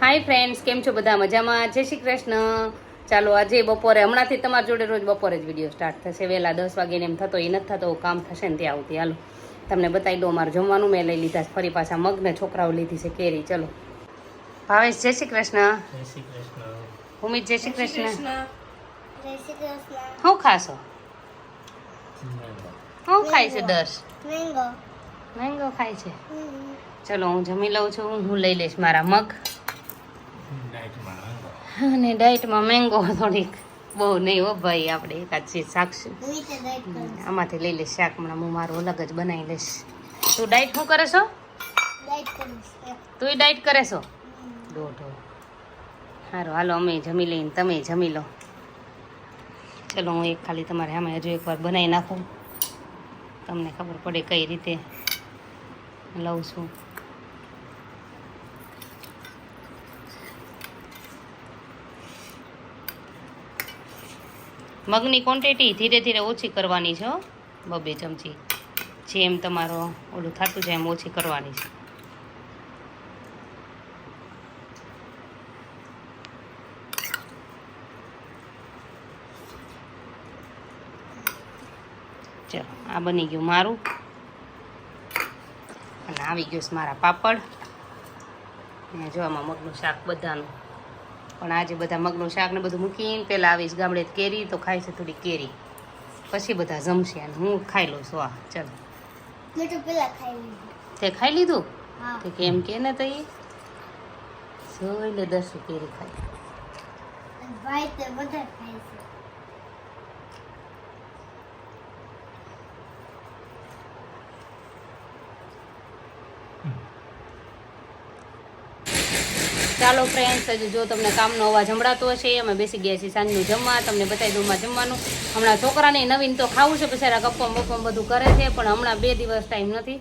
Hi friends કેમ છો બધા? મજામાં? જય શ્રી કૃષ્ણ. ચાલો આજે બપોરે હમણાંથી તમારી જોડે રોજ બપોરે જ વીડિયો સ્ટાર્ટ થશે. વહેલા દસ વાગે ને એમ થતો એ નથી થતો કામ થશે ને ત્યાં આવતી હાલો તમને બતાવી દો મારું જમવાનું મેં લઈ લીધા ફરી પાછા મગને છોકરાઓ લીધી છે કેરી. ચલો. ભાવેશ જય શ્રી કૃષ્ણ. જય શ્રી કૃષ્ણ. ઉમિત જય શ્રી કૃષ્ણ. હું શ્રી કૃષ્ણ. ખાશો? હું ખાય છે દસ? મેંગો. મેંગો ખાય છે? ચલો હું જમી લઉં છું. હું લઈ લઈશ મારા મગ. અને ડાયટમાં મેંગો થોડીક બહુ નહીં હો ભાઈ આપણે એકાદ ચીજ શાકશું આમાંથી લઈ લઈશ શાક હમણાં હું મારું અલગ જ બનાવી લઈશ. તું ડાયટ શું કરે છો? તું ડાયટ કરે છો? દોઢો સારું હાલો અમે જમી લઈને તમે જમી લો. ચલો હું એક ખાલી તમારે સામે હજુ એકવાર બનાવી નાખું. તમને ખબર પડે કઈ રીતે લઉં છું. મગની ક્વોન્ટિટી ધીરે ધીરે ઓછી કરવાની છે બબે ચમચી. જેમ તમારો ઓલું થતું જાય એમ ઓછી કરવાની છે. ચલો, આ બની ગયું મારું. અને આવી ગયું મારા પાપડ. અને જો આમાં મગનું શાક બધાનું. પણ આજે બધા મગનું શાક ને બધું મૂકીને પહેલાં આવીશ ગામડે કેરી તો ખાય છે થોડી કેરી. પછી બધા જમશે અને હું ખાઈ લઉં છું. આ ચાલો. તો પેલા ખાઈ લીધું. તે કેમ કે ને તો જોઈ લે દસ કેરી ખાઈ અને ભાઈ તે બધા ખાય છે ચાલો ફ્રેન્ડ્સ હજુ જો તમને કામનો અવાજ સંભળાતો હશે અમે બેસી ગયા છીએ સાંજનું જમવા તમને બતાવી દઉં જમવાનું. હમણાં છોકરાને નવીન તો ખાવું છે બિચારા ગપ્પમ બપ્પમ બધું કરે છે પણ હમણાં બે દિવસ ટાઈમ નથી.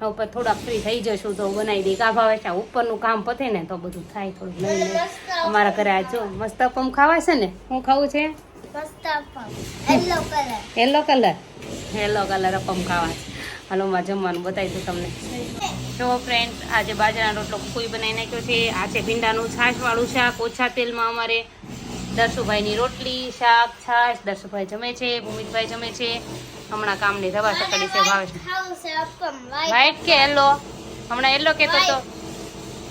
હવે થોડાક ફ્રી થઈ જશું તો બનાવી દઈ કા ભાવે છે આ ઉપરનું કામ પતે ને તો બધું થાય થોડું લઈ અમારા ઘરે આ જો મસ્ત અપમ ખાવા છે ને? શું ખાવું છે? Yellow colour yellow colour yellow colour appam ખાવા છે. હાલો માં જમવાનું બતાવી દઉં તમને. જો ફ્રેન્ડ આજે બાજરાનો રોટલો કોઈ બનાવી નાખ્યો છે. આ છે ભીંડાનું છાશવાળું શાક. ઓછા તેલમાં અમારે દર્શુભાઈની રોટલી શાક છાશ. દર્શુભાઈ જમે છે ભૂમિતભાઈ જમે છે. હમણાં કામની રવા સકડી છે ભાવે છે. ખાવું છે આપમ વાઈટ વ્હાઈટ કે યલો હમણાં યલો કેતો તો?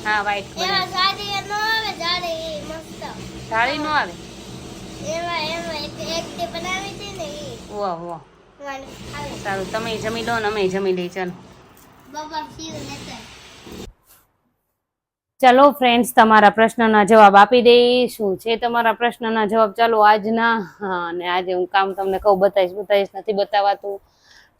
હા વ્હાઈટ સાડી ન આવે? એમાં એમાં એક બનાવી ને વાહ વાહ. સારું તમે જમી લો ને અમે જમી લઈએ. ચાલો. ચલો ચાલો ફ્રેન્ડ્સ તમારા પ્રશ્નના જવાબ આપી દઈ. શું છે તમારા પ્રશ્નના જવાબ? ચાલો આજના હા અને આજે હું કામ તમને કહું બતાવીશ બતાવીશ નથી બતાવાતું.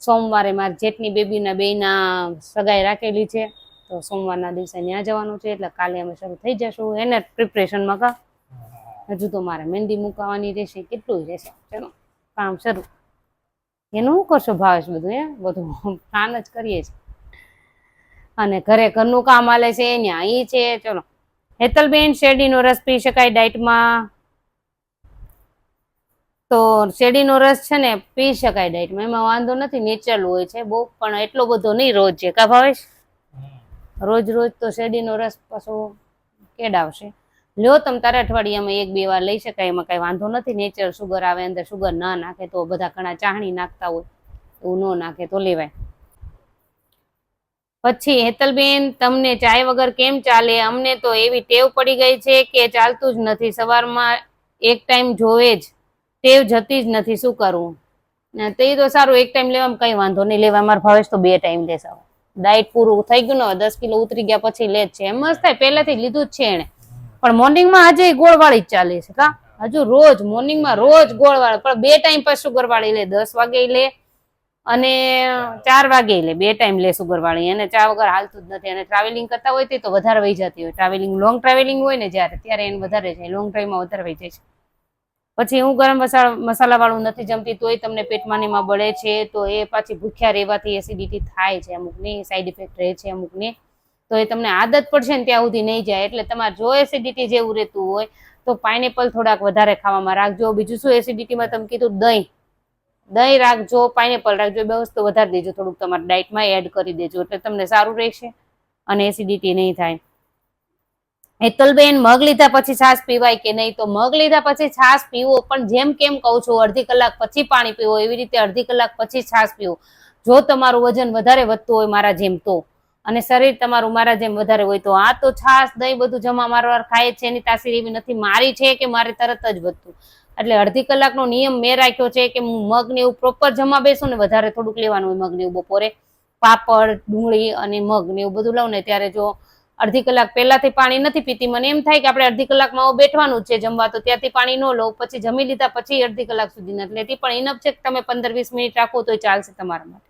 સોમવારે મારી જેટની બેબીના બેયના સગાઈ રાખેલી છે. તો સોમવારના દિવસે ત્યાં જવાનું છે એટલે કાલે અમે શરૂ થઈ જશું. એને પ્રિપરેશનમાં કા હજુ તો મારે મહેંદી મુકાવાની રહેશે કેટલું રહેશે. ચલો કામ શરૂ. એનું શું કરશો ભાવેશ? બધું એ બધું પ્લાન જ કરીએ છીએ. અને ઘરે ઘરનું કામ હાલે છે ત્યાં અહીં છે. ચલો. હેતલબેન શેરડીનો રસ પી શકાય ડાયટમાં? તો શેરડીનો રસ છે ને પી શકાય ડાયટમાં. એમાં વાંધો નથી નેચરલ હોય છે બહુ પણ એટલો બધો નહીં રોજ છે કા ભાવેશ? રોજ રોજ તો શેરડીનો રસ પાછો કેડાવશે લ્યો, તમ તારે અઠવાડિયામાં એક બે વાર લઈ શકાય, એમાં કાંઈ વાંધો નથી. નેચરલ સુગર આવે અંદર સુગર ના નાખે તો બધા ઘણા ચાહણી નાખતા હોય. એવું ન નાખે તો લેવાય. પછી હેતલબેન, તમને ચાય વગર કેમ ચાલે? અમને તો એવી ટેવ પડી ગઈ છે કે ચાલતું જ નથી. સવારમાં એક ટાઈમ જોવે જ, ટેવ જતી જ નથી. શું કરવું તે તો સારું, એક ટાઈમ લેવામાં કઈ વાંધો નહીં. લેવા મારા ભાવેશ તો બે ટાઈમ લેશે ડાયટ પૂરું થઈ ગયું ને દસ કિલો ઉતરી ગયા પછી લે જ છે. એમ જ થાય, પહેલાથી લીધું જ છે એને પણ મોર્નિંગમાં આજે ગોળવાળી જ ચાલે છે, કા? હજુ રોજ, મોર્નિંગમાં રોજ ગોળવાળી, પણ બે ટાઈમ પર સુગરવાળી લે, દસ વાગે લે અને ચાર વાગે લે, બે ટાઈમ લે શુગરવાળી એને ચા વગર હાલતું જ નથી. અને ટ્રાવેલિંગ કરતા હોય તે વધારે વહી જતી હોય. ટ્રાવેલિંગ લોંગ ટ્રાવેલિંગ હોય ને જ્યારે, ત્યારે એને વધારે જાય. લોંગ ડ્રાઈવમાં વધારે વહી જાય છે. પછી હું ગરમ મસાલા મસાલાવાળું નથી જમતી, તોય તમને પેટમાં એમાં બળે છે, તો એ પાછી ભૂખ્યા રહેવાથી એસિડિટી થાય છે અમુકની સાઈડ ઇફેક્ટ રહે છે અમુકની. તો એ તમને આદત પડશે ને ત્યાં સુધી નહીં જાય. એટલે તમારે જો એસિડિટી જેવું રહેતું હોય, તો પાઇનેપલ થોડાક વધારે ખાવામાં રાખજો. બીજું શું એસિડિટીમાં તમે કીધું? દહીં. દહીં રાખજો પાઇનેપલ રાખજો બે વસ્તુ વધારી દેજો. થોડુંક તમારા ડાયટમાં એડ કરી દેજો, એટલે તમને સારું રહેશે અને એસિડિટી નહીં થાય. હેતલબેન, મગ લીધા પછી છાશ પીવાય કે નહીં? તો મગ લીધા પછી છાશ પીવો. પણ જેમ કેમ કહું છું, અડધી કલાક પછી પાણી પીવો. એવી રીતે અડધી કલાક પછી છાશ પીવો. જો તમારું વજન વધારે વધતું હોય મારા જેમ તો. અને શરીર તમારું મારા જેમ વધારે હોય તો. આ તો છાશ, દહીં બધું જમા મારવાર ખાય છે, એની તાસીર એવી નથી. મારી છે કે મારે તરત જ વધતું. એટલે અડધી કલાકનો નિયમ મેં રાખ્યો છે કે હું મગને એવું પ્રોપર જમા બેસું ને વધારે થોડુંક લેવાનું હોય મગને એવું બપોરે. પાપડ, ડુંગળી અને મગ ને એવું બધું લઉં ને ત્યારે જો અડધી કલાક પહેલાથી પાણી નથી પીતી. મને એમ થાય કે આપણે અડધી કલાકમાં બેઠવાનું છે જમવા, તો ત્યાંથી પાણી ન લઉં પછી જમી લીધા પછી અડધી કલાક સુધી નથી લેતી. પણ ઇનફ છે કે તમે પંદર વીસ મિનિટ રાખો તો ચાલશે તમારા માટે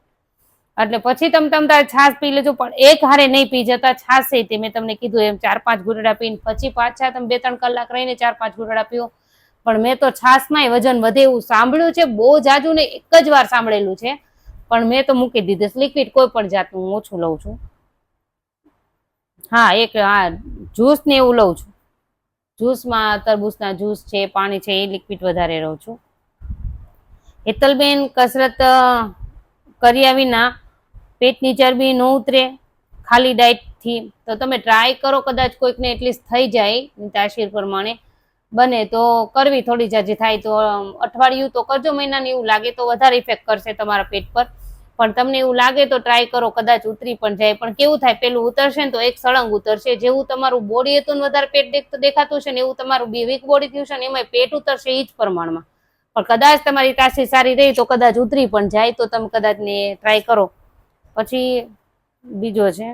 એટલે પછી તમે તમ તારે છાશ પી લેજો, પણ એક હારે નહીં પી જતા, છાશ તે. મેં તમને કીધું એમ, ચાર પાંચ ઘૂંટડા પીને પછી પાછા તમે બે ત્રણ કલાક રહીને ચાર પાંચ ઘૂંટડા પીઓ. પણ મેં તો છાશમાંય વજન વધે એવું સાંભળ્યું છે, બહુ જાજુ ને એક જ વાર સાંભળેલું છે. પણ મેં તો મૂકી દીધું લિક્વિડ કોઈ પણ જાતનું હું ઓછું લઉં છું. હા, એક, હા જ્યુસ ને એવું લઉં છું. જ્યુસમાં તરબૂચના જ્યુસ છે, પાણી છે, એ લિક્વિડ વધારે રહું છું. હેતલબેન કસરત કર્યા વિના પેટની ચરબી ન ઉતરે, ખાલી ડાયટથી. તો તમે ટ્રાય કરો કદાચ કોઈકને એટલીસ્ટ થઈ જાય તાસીર પ્રમાણે. બને તો કરવી થોડી જાજી થાય તો અઠવાડિયું તો કરજો, મહિનાની એવું લાગે તો વધારે ઇફેક્ટ કરશે તમારા પેટ પર. પણ તમને એવું લાગે તો ટ્રાય કરો, કદાચ ઉતરી પણ જાય. પણ કેવું થાય, પેલું ઉતરશે ને તો એક સળંગ ઉતરશે. જેવું તમારું બોડી હતું વધારે પેટ દેખતું દેખાતું છે ને એવું તમારું બી વીક બોડી થયું છે ને એમાં પેટ ઉતરશે એ જ પ્રમાણમાં. પણ કદાચ તમારી તાસી સારી રહી તો કદાચ ઉતરી પણ જાય, તો તમે કદાચ ને ટ્રાય કરો. પછી બીજો છે.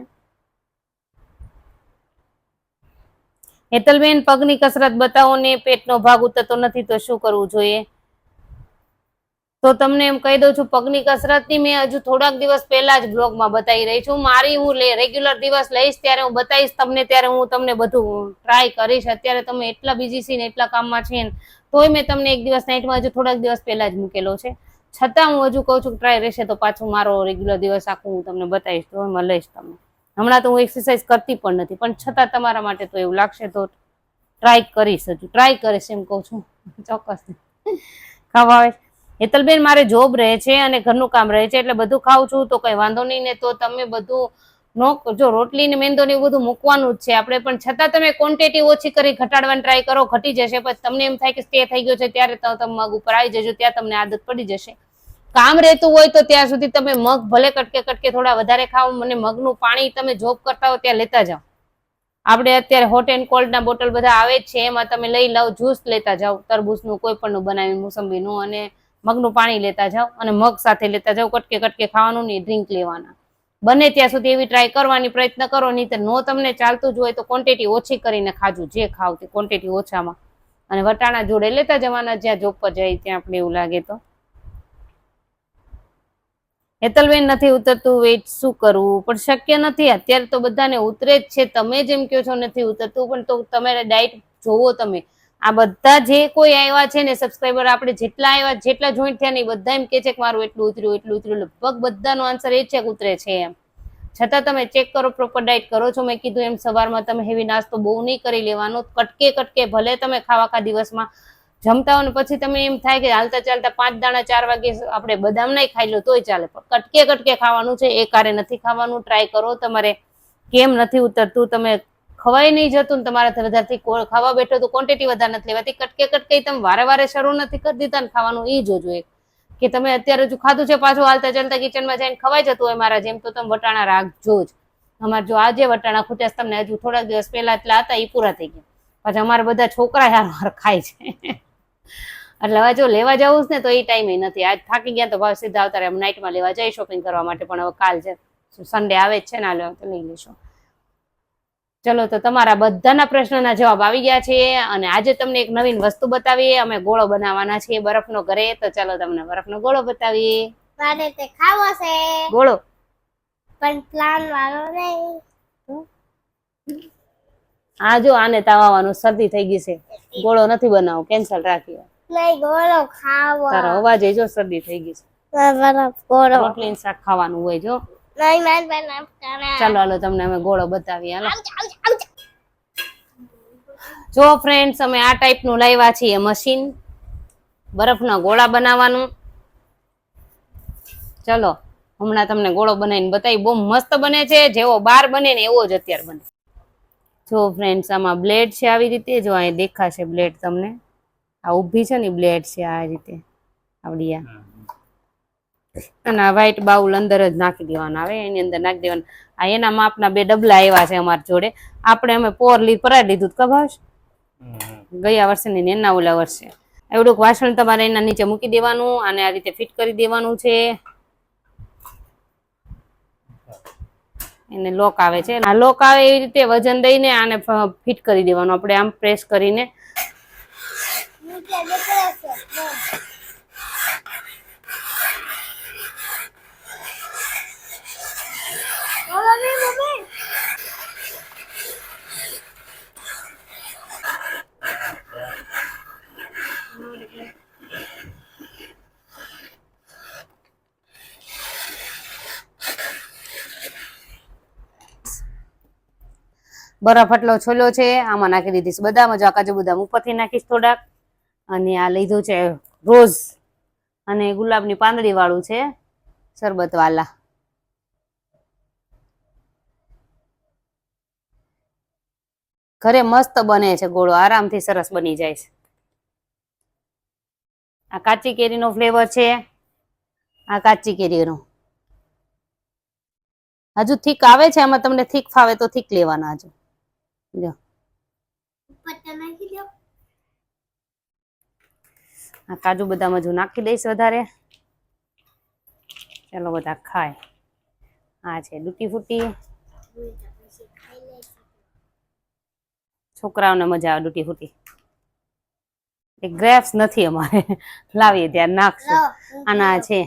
હેતલબેન, પગની કસરત બતાવો ને પેટનો ભાગ ઉતરતો નથી તો શું કરવું જોઈએ? તો તમને એમ કહી દઉં છું, પગની કસરતની મેં હજુ થોડાક દિવસ પહેલા જ બ્લોગમાં બતાવી રહી છું. મારી હું રેગ્યુલર દિવસ લઈશ ત્યારે હું બતાવીશ તમને, ત્યારે હું તમને બધું ટ્રાય કરીશ. અત્યારે તમે એટલા બિઝી છે ને એટલા કામમાં છે ને, તોય મેં તમને એક દિવસ નાઇટમાં હજુ થોડાક દિવસ પહેલા જ મૂકેલો છે. છતાં હું હજુ કહું છું ટ્રાય રહેશે તો પાછું મારો રેગ્યુલર દિવસ આખું હું તમને બતાવીશ તો એમાં લઈશ તમને. હમણાં તો હું એક્સરસાઇઝ કરતી પણ નથી, પણ છતાં તમારા માટે તો એવું લાગશે તો ટ્રાય કરીશ હજુ. ટ્રાય કરીશ એમ કહું છું. ચોક્કસ. ખાવા આવે. હેતલબેન, મારે જોબ રહે છે અને ઘરનું કામ રહે છે એટલે બધું ખાઉં છું, તો કઈ વાંધો નહીં ને તો તમે બધું નો જો રોટલી ને મેંદો ને બધું મૂકવાનું જ છે આપણે, પણ છતાં તમે ક્વોન્ટિટી ઓછી કરી ઘટાડવાની ટ્રાય કરો, ઘટી જશે, પછી તમને એમ થાય કે સ્ટે થઈ ગયો છે, ત્યારે તમે મગ ઉપર આવી જજો, ત્યાં તમને આદત પડી જશે. કામ રહેતું હોય તો ત્યાં સુધી તમે મગ ભલે કટકે કટકે થોડા વધારે ખાઓ મને મગનું પાણી તમે જોબ કરતા હો ત્યાં લેતા જાઓ. આપણે અત્યારે હોટ એન્ડ કોલ્ડના બોટલ બધા આવે જ છે, એમાં તમે લઈ લાવ જ્યુસ લેતા જાઓ, તરબૂચનું કોઈ પણનું બનાવી મોસંબીનું અને મગનું પાણી લેતા જાઓ અને મગ સાથે લેતા જાઓ, કટકે કટકે ખાવાનું નહીં ડ્રિંક લેવાના. બને ત્યાં સુધી એવી ટ્રાય કરવાની પ્રયત્ન કરો નહીં તો નો તમને ચાલતું જ હોય તો ક્વોન્ટિટી ઓછી કરીને ખાજો, જે ખાવ તે ક્વોન્ટિટી ઓછામાં. અને વટાણા જોડે લેતા જવાના, જ્યાં જોબ પર જાય ત્યાં આપણે એવું લાગે તો. હેતલબેન નથી ઉતરતું વેટ શું કરવું? પણ શક્ય નથી. અત્યારે તો બધાને ઉતરે જ છે. તમે જેમ કહો છો નથી ઉતરતું, પણ તો તમારે ડાયટ જોવો તમે. આ બધા જે કોઈ આવ્યા છે ને સબસ્ક્રાઈબર આપણે જેટલા આવ્યા, જેટલા જોઈન્ટ થયા ને બધા એમ કે છે કે મારું એટલું ઉતર્યું એટલું ઉતર્યું. લગભગ બધાનો આન્સર એ છે કે ઉતરે છે એમ. છતાં તમે ચેક કરો પ્રોપર ડાયટ કરો છો. મેં કીધું એમ સવારમાં તમે હેવી નાસ્તો બહુ નહીં કરી લેવાનો. કટકે કટકે ભલે તમે ખાવા ખા દિવસમાં જમતા હોય ને પછી તમે એમ થાય કે હાલતા ચાલતા પાંચ દાણા ચાર વાગે આપણે બદામ નહીં ખાઈ લો, તોય ચાલે. પણ કટકે કટકે ખાવાનું છે, એ કારે નથી ખાવાનું ટ્રાય કરો. તમારે કેમ નથી ઉતરતું, તમે ખવાય નહીં જતું ને તમારા વધારથી ખાવા બેઠો તો ક્વોન્ટિટી વધારે નથી લેવાતી. કટકે કટકે તમે વારે વારે શરૂ નથી કરી દીધા ને ખાવાનું એ જોજો એક. કે તમે અત્યારે જો ખાધું છે પાછું હાલતા ચાલતા કિચનમાં જઈને ખવાઈ જતું હોય મારા જેમ, તો તમે વટાણા રાખજો જ. અમારે જો આજે વટાણા ખૂટ્યા તમને હજુ થોડાક દિવસ પહેલા એટલા હતા એ પૂરા થઈ ગયા. પછી અમારા બધા છોકરા યાર ખાય છે. એટલે હવે જો લેવા જવું છે ને તો એ ટાઈમે નથી. આજ થાકી ગયા તો ભાવ સીધા આવતા નાઇટમાં લેવા જઈ શોપિંગ કરવા માટે પણ હવે કાલ છે સન્ડે આવે જ છે ને આ તો લઈ લઈશું. ચલો તો તમારા બધાના પ્રશ્નોના જવાબ આવી ગયા છે. અને આજે તમને એક નવીન વસ્તુ બતાવીએ. અમે ગોળો બનાવવાના છીએ બરફનો ઘરે. તો ચાલો તમને બરફનો ગોળો બતાવીએ. મારે તે ખાવો છે. ગોળો. પણ પ્લાન વાળો નહીં. આ જો આને તાવવાનું શરદી થઈ ગઈ છે. ગોળો નથી બનાવો કેન્સલ રાખ્યો નહીં ગોળો ખાવો. તારો અવાજ જો શરદી થઈ ગઈ છે. ગોળો. રોટલી શાક ખાવાનું હોય જો. નહીં મારે ખાવા ચાલો હાલો તમને અમે ગોળો બતાવીએ હાલો. જો ફ્રેન્ડ્સ અમે આ ટાઈપનું લાવ્યા છીએ મશીન બરફના ગોળા બનાવવાનું. ચલો હમણાં તમને ગોળો બનાવીને બતાવી. બહુ મસ્ત બને છે જેવો બાર બને ને એવો જ અત્યારે બને. જો ફ્રેન્ડ્સ આમાં બ્લેડ છે આવી રીતે જો અહીં દેખાશે બ્લેડ તમને. આ ઊભી છે ને બ્લેડ છે આ રીતે. આવડી આ. અને આ વ્હાઈટ બાઉલ અંદર જ નાખી દેવાના. આવે એની અંદર નાખી દેવાના. આ એના માપના બે ડબલા આવ્યા છે અમારા જોડે. આપણે અમે પોર લી પરાઈ લીધું ખબર ગયા વર્ષે ને એના ઓલા વર્ષે. એવડુંક વાસણ તમારે એના નીચે મૂકી દેવાનું અને આ રીતે ફિટ કરી દેવાનું છે. એને લોક આવે છે. આ લોક આવે એવી રીતે વજન દઈને આને ફિટ કરી દેવાનું. આપણે આમ પ્રેસ કરીને. Thank નીકળે બરફ આટલો છોલો છે, આમાં નાખી દીધીશ બદામ જો આ કાજુ બદામ ઉપરથી નાખીશ થોડાક. અને આ લીધું છે રોઝ અને ગુલાબની પાંદડી વાળું છે, શરબત વાલા. ઘરે મસ્ત બને છે ગોળો, આરામથી સરસ બની જાય છે. આ કાચી કેરીનો ફ્લેવર છે, આ કાચી કેરીનો. હજુ થીક આવે છે, આમાં તમને થીક ફાવે તો થીક લેવાના હજુ. જો આ કાજુ બદામ હજુ નાખી દઈશ વધારે. ચાલો બધા ખાય. આ છે ડૂટી ફૂટી. છોકરાઓને મજા આવે ડૂટી ફૂટી. એ ગ્રેપ્સ નથી અમારે. લાવીએ ત્યાં નાખશું. આ છે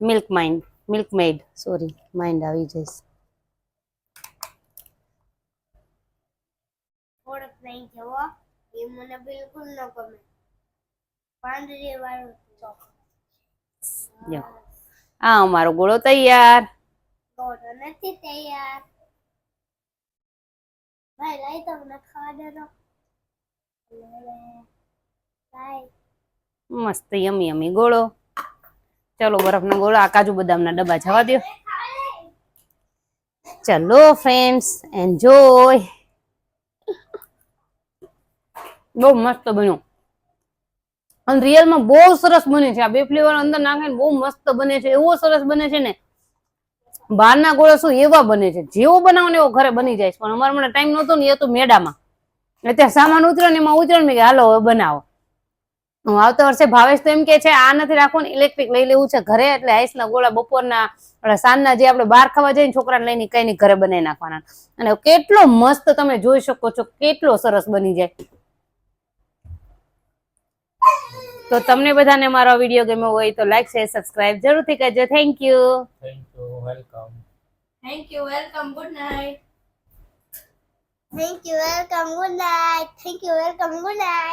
milk mind milkmaid sorry mind આવી જઈશ. થોડોક જવો એ મને બિલકુલ ન ગમે. પાંદડી વાળો જો. આ અમારો ગોળો તૈયાર. ગોળો નથી તૈયાર. ભાઈ લાઈ તમને ખાવા દે તો મસ્ત યમી યમી ગોળો. ચલો બરફનો ગોળો આ કાજુ બદામના ડબ્બા જવા દો ચલો ફ્રેન્ડ્સ એન્જોય બહુ મસ્ત બન્યું. અને રિયલમાં બહુ સરસ બને છે. આ બે ફ્લેવર અંદર નાખીને બહુ મસ્ત બને છે. એવો સરસ બને છે ને, બહારના ગોળા શું એવા બને છે. જેવો બનાવો ને એવો ઘરે બની જાય છે. પણ અમારા મને ટાઈમ નહોતો ને, એ તો મેડામાં. એટલે સામાન ઉતરો ને, એમાં ઉતરો ને હાલો, હવે બનાવો. હું આવતા વર્ષે ભાવેશ તો એમ કે છે, આ નથી રાખવું ઇલેક્ટ્રિક લઈ લેવું છે ઘરે. એટલે આઈસના ગોળા બપોરના સાંજના જે આપણે બહાર ખાવા જઈએ છોકરાને લઈને કઈ ઘરે બનાવી નાખવાના. અને કેટલો મસ્ત તમે જોઈ શકો છો, કેટલો સરસ બની જાય. તો તમને બધાને મારો વીડિયો ગમ્યો હોય તો લાઈક શેર સબસ્ક્રાઇબ જરૂરથી કરજો. Thank you thank you welcome thank you welcome good night thank you welcome good night thank you welcome good night